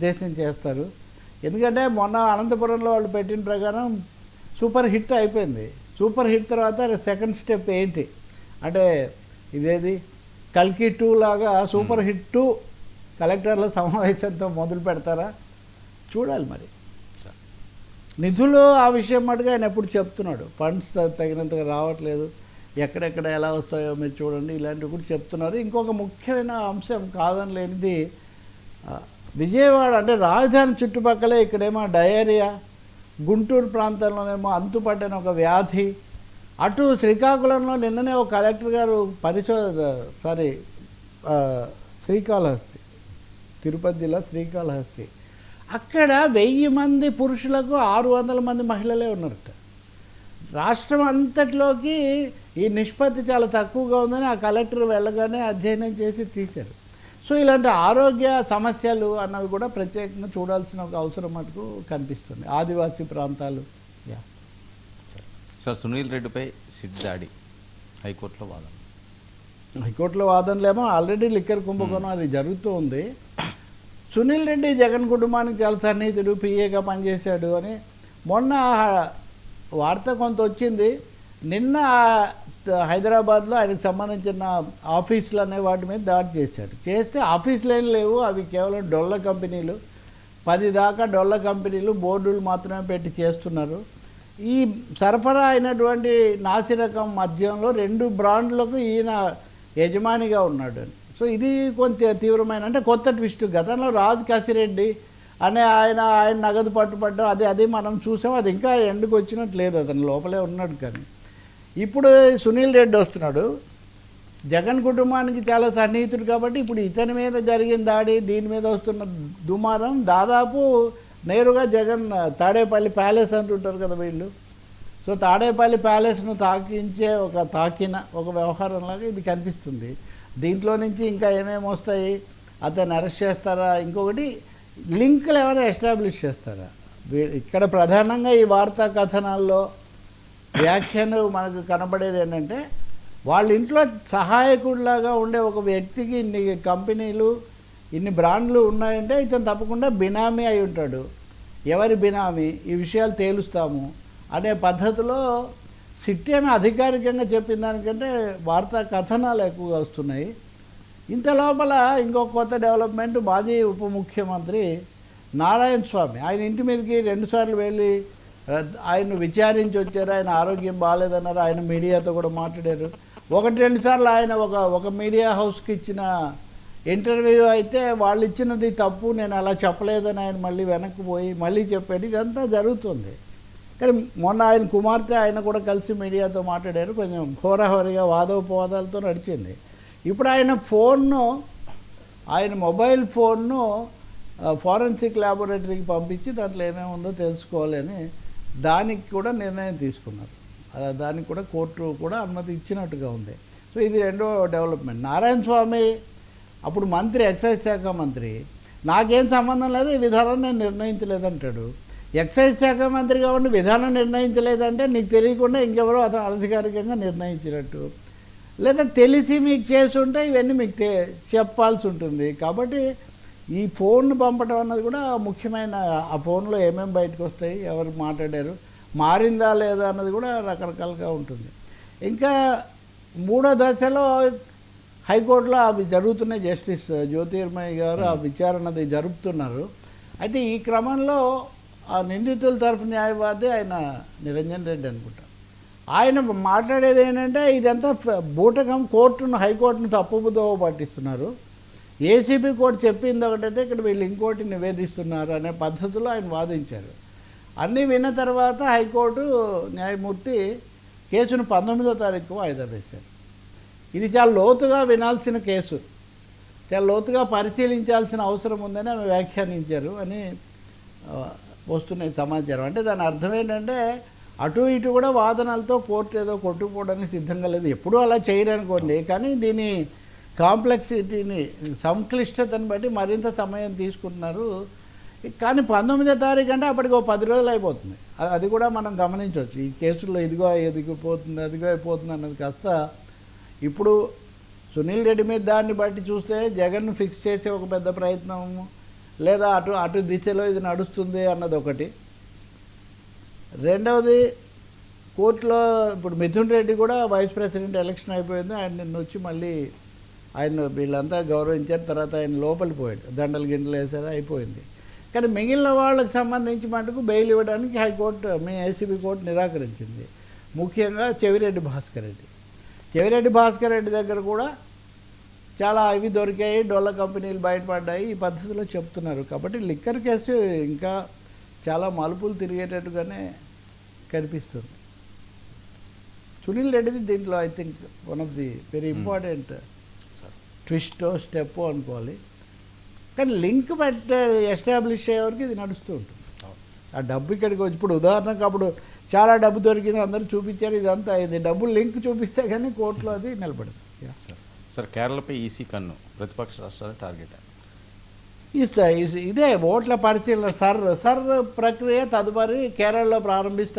నిర్దేశం చేస్తారు. ఎందుకంటే మొన్న అనంతపురంలో వాళ్ళు పెట్టిన ప్రకారం సూపర్ హిట్ అయిపోయింది. సూపర్ హిట్ తర్వాత సెకండ్ స్టెప్ ఏంటి? అంటే ఇదేది? కల్కి టూ లాగా సూపర్ హిట్ టూ కలెక్టర్ల సమావేశంతో మొదలు పెడతారా? చూడాలి మరి. నిధులు ఆ విషయం మటుగా ఆయన ఎప్పుడు చెప్తున్నాడు. ఫండ్స్ తగినంతగా రావట్లేదు. ఎక్కడెక్కడ ఎలా వస్తాయో మీరు చూడండి. ఇలాంటివి కూడా చెప్తున్నారు. ఇంకొక ముఖ్యమైన అంశం కాదని లేనిది విజయవాడ అంటే రాజధాని చుట్టుపక్కలే ఇక్కడేమో డయేరియా గుంటూరు ప్రాంతంలోనేమో అంతుపట్టిన ఒక వ్యాధి. అటు శ్రీకాకుళంలో నిన్ననే ఒక కలెక్టర్ గారు పరిశో సారీ శ్రీకాళహస్తి తిరుపతి జిల్లా శ్రీకాళహస్తి. అక్కడ వెయ్యి మంది పురుషులకు ఆరు వందల మంది మహిళలే ఉన్నారట. రాష్ట్రం అంతట్లోకి ఈ నిష్పత్తి చాలా తక్కువగా ఉందని ఆ కలెక్టర్ వెళ్ళగానే అధ్యయనం చేసి తీశారు. సో ఇలాంటి ఆరోగ్య సమస్యలు అన్నవి కూడా ప్రత్యేకంగా చూడాల్సిన ఒక అవసరం మటుకు కనిపిస్తుంది. ఆదివాసీ ప్రాంతాలు. యా. సార్ సునీల్ రెడ్డిపై సిట్ దాడి హైకోర్టులో వాదన. హైకోర్టులో వాదనలేమో ఆల్రెడీ లిక్కర్ కుంభకోణం అది జరుగుతూ ఉంది. సునీల్ రెడ్డి జగన్ కుటుంబానికి చాలా సన్నిహితుడు పిఏగా పనిచేశాడు అని మొన్న వార్త కొంత వచ్చింది. నిన్న హైదరాబాద్లో ఆయనకు సంబంధించిన ఆఫీసులు అనే వాటి మీద దాడి చేశాడు చేస్తే ఆఫీసులు ఏం లేవు అవి కేవలం డొల్ల కంపెనీలు. పది దాకా డొల్ల కంపెనీలు బోర్డులు మాత్రమే పెట్టి చేస్తున్నారు. ఈ సరఫరా అయినటువంటి నాసిరకం మద్యంలో రెండు బ్రాండ్లకు ఈయన యజమానిగా ఉన్నాడు. సో ఇది కొంత తీవ్రమైన అంటే కొత్త ట్విస్ట్. గతంలో రాజు కసిరెడ్డి అనే ఆయన ఆయన నగదు పట్టుపడ్డం అది అది మనం చూసాం. అది ఇంకా ఎండుకు వచ్చినట్టు లేదు. అతను లోపలే ఉన్నాడు కానీ. ఇప్పుడు సునీల్ రెడ్డి వస్తున్నాడు. జగన్ కుటుంబానికి చాలా సన్నిహితుడు కాబట్టి ఇప్పుడు ఇతని మీద జరిగిన దాడి దీని మీద వస్తున్న దుమారం దాదాపు నేరుగా జగన్ తాడేపల్లి ప్యాలెస్ అంటుంటారు కదా వీళ్ళు. సో తాడేపల్లి ప్యాలెస్ను తాకించే ఒక తాకిన ఒక వ్యవహారంలాగా ఇది కనిపిస్తుంది. దీంట్లో నుంచి ఇంకా ఏమేమి వస్తాయి అతను అరెస్ట్ చేస్తారా ఇంకొకటి లింకులు ఏమైనా ఎస్టాబ్లిష్ చేస్తారా? వీ- ఇక్కడ ప్రధానంగా ఈ వార్తా కథనాల్లో వ్యాఖ్యను మనకు కనబడేది ఏంటంటే వాళ్ళ ఇంట్లో సహాయకుడిలాగా ఉండే ఒక వ్యక్తికి ఇన్ని కంపెనీలు ఇన్ని బ్రాండ్లు ఉన్నాయంటే ఇతను తప్పకుండా బినామీ అయి ఉంటాడు. ఎవరి బినామీ? ఈ విషయాలు తేలుస్తాము అనే పద్ధతిలో సిట్టేమి అధికారికంగా చెప్పిన దానికంటే వార్తా కథనాలు ఎక్కువగా వస్తున్నాయి. ఇంత లోపల ఇంకో కొత్త డెవలప్మెంట్ మాజీ ఉప ముఖ్యమంత్రి నారాయణ స్వామి ఆయన ఇంటి మీదకి రెండుసార్లు వెళ్ళి రద్- ఆయన్ను విచారించి వచ్చారు ఆయన ఆరోగ్యం బాగాలేదన్నారు ఆయన మీడియాతో కూడా మాట్లాడారు. ఒకటి రెండు సార్లు ఆయన ఒక ఒక మీడియా హౌస్కి ఇచ్చిన ఇంటర్వ్యూ అయితే వాళ్ళు ఇచ్చినది తప్పు నేను అలా చెప్పలేదని ఆయన మళ్ళీ వెనక్కి పోయి మళ్ళీ చెప్పాడు. ఇదంతా జరుగుతుంది. కానీ మొన్న ఆయన కుమార్తె ఆయన కూడా కలిసి మీడియాతో మాట్లాడారు. కొంచెం ఘోరహోరిగా వాదోపవాదాలతో నడిచింది. ఇప్పుడు ఆయన ఫోన్ను ఆయన మొబైల్ ఫోన్ను ఫారెన్సిక్ ల్యాబొరేటరీకి పంపించి దాంట్లో ఏమేమి ఉందో తెలుసుకోవాలని దానికి కూడా నిర్ణయం తీసుకున్నారు. దానికి కూడా కోర్టు కూడా అనుమతి ఇచ్చినట్టుగా ఉంది. సో ఇది రెండో డెవలప్మెంట్. నారాయణ స్వామి అప్పుడు మంత్రి ఎక్సైజ్ శాఖ మంత్రి నాకేం సంబంధం లేదు ఈ విధానం నేను నిర్ణయించలేదంటాడు. ఎక్సైజ్ శాఖ మంత్రిగా ఉండి విధానం నిర్ణయించలేదంటే నీకు తెలియకుండా ఇంకెవరో అతను అనధికారికంగా నిర్ణయించినట్టు. లేదా తెలిసి మీకు చేసి ఉంటే ఇవన్నీ మీకు తె చెప్పాల్సి ఉంటుంది. కాబట్టి ఈ ఫోన్ పంపడం అన్నది కూడా ముఖ్యమైన ఆ ఫోన్లో ఏమేమి బయటకు వస్తాయి ఎవరు మాట్లాడారు మారిందా లేదా అన్నది కూడా రకరకాలుగా ఉంటుంది. ఇంకా మూడో దశలో హైకోర్టులో అవి జరుగుతున్నాయి జస్టిస్ జ్యోతిర్మయ్య గారు ఆ విచారణది జరుపుతున్నారు. అయితే ఈ క్రమంలో ఆ నిందితుల తరఫు న్యాయవాది ఆయన నిరంజన్ రెడ్డి అనుకుంటా. ఆయన మాట్లాడేది ఏంటంటే ఇదంతా బూటకం కోర్టును హైకోర్టును తప్పుదో పట్టిస్తున్నారు. ఏసీబీ కోర్టు చెప్పింది ఒకటైతే ఇక్కడ వీళ్ళు ఇంకోటి నివేదిస్తున్నారు అనే పద్ధతిలో ఆయన వాదించారు. అన్నీ విన్న తర్వాత హైకోర్టు న్యాయమూర్తి కేసును పంతొమ్మిదో తారీఖు వాయిదా వేశారు. ఇది చాలా లోతుగా వినాల్సిన కేసు. చాలా లోతుగా పరిశీలించాల్సిన అవసరం ఉందని ఆమె వ్యాఖ్యానించారు అని వస్తున్నాయి వస్తున్న సమాచారం. అంటే దాని అర్థం ఏంటంటే అటు ఇటు కూడా వాదనలతో కోర్టు ఏదో కొట్టుకుపోవడానికి సిద్ధంగా లేదు. ఎప్పుడూ అలా చేయరనుకోండి. కానీ దీని కాంప్లెక్సిటీని సంక్లిష్టతను బట్టి మరింత సమయం తీసుకుంటున్నారు. కానీ పంతొమ్మిదో తారీఖు అంటే అప్పటికి ఒక పది రోజులు అయిపోతుంది. అది కూడా మనం గమనించవచ్చు. ఈ కేసుల్లో ఇదిగో ఎదిగిపోతుంది అదిగో అయిపోతుంది అన్నది కాస్త ఇప్పుడు సునీల్ రెడ్డి మీద దాన్ని బట్టి చూస్తే జగన్ ఫిక్స్ చేసే ఒక పెద్ద ప్రయత్నం లేదా అటు అటు దిశలో ఇది నడుస్తుంది అన్నది ఒకటి. రెండవది కోర్టులో ఇప్పుడు మిథున్ రెడ్డి కూడా వైస్ ప్రెసిడెంట్ ఎలక్షన్ అయిపోయింది. ఆయన నిన్న వచ్చి మళ్ళీ ఆయన వీళ్ళంతా గౌరవించారు తర్వాత ఆయన లోపలి పోయాడు. దండలు గిండలు వేసారు అయిపోయింది. కానీ మిగిలిన వాళ్ళకి సంబంధించి మటుకు బెయిల్ ఇవ్వడానికి హైకోర్టు మీ ఏసీబీ కోర్టు నిరాకరించింది. ముఖ్యంగా చెవిరెడ్డి భాస్కర్ రెడ్డి. చెవిరెడ్డి భాస్కర్ రెడ్డి దగ్గర కూడా చాలా ఇవి దొరికాయి డొల్ల కంపెనీలు బయటపడ్డాయి ఈ పద్ధతిలో చెప్తున్నారు. కాబట్టి లిక్కర్ కేసు ఇంకా చాలా మలుపులు తిరిగేటట్టుగానే కనిపిస్తుంది. సునీల్ రెడ్డిది దీంట్లో I think one of the very important twist step అనుకోవాలి. కానీ లింక్ పెట్టే ఎస్టాబ్లిష్ అయ్యే వరకు ఇది నడుస్తూ ఉంటుంది. ఆ డబ్బు ఇక్కడికి వచ్చి ఇప్పుడు ఉదాహరణకు అప్పుడు చాలా డబ్బు దొరికింది అందరూ చూపించారు ఇదంతా ఇది డబ్బు లింక్ చూపిస్తే కానీ కోర్టులో అది నిలబడదు. సార్ సార్ కేరళపై ఈసీ కన్ను ప్రతిపక్ష రాష్ట్రాల టార్గెట్. ఇదే ఓట్ల పరిశీలన సర్ సర్ ప్రక్రియ తదుపరి కేరళలో ప్రారంభిస్తారు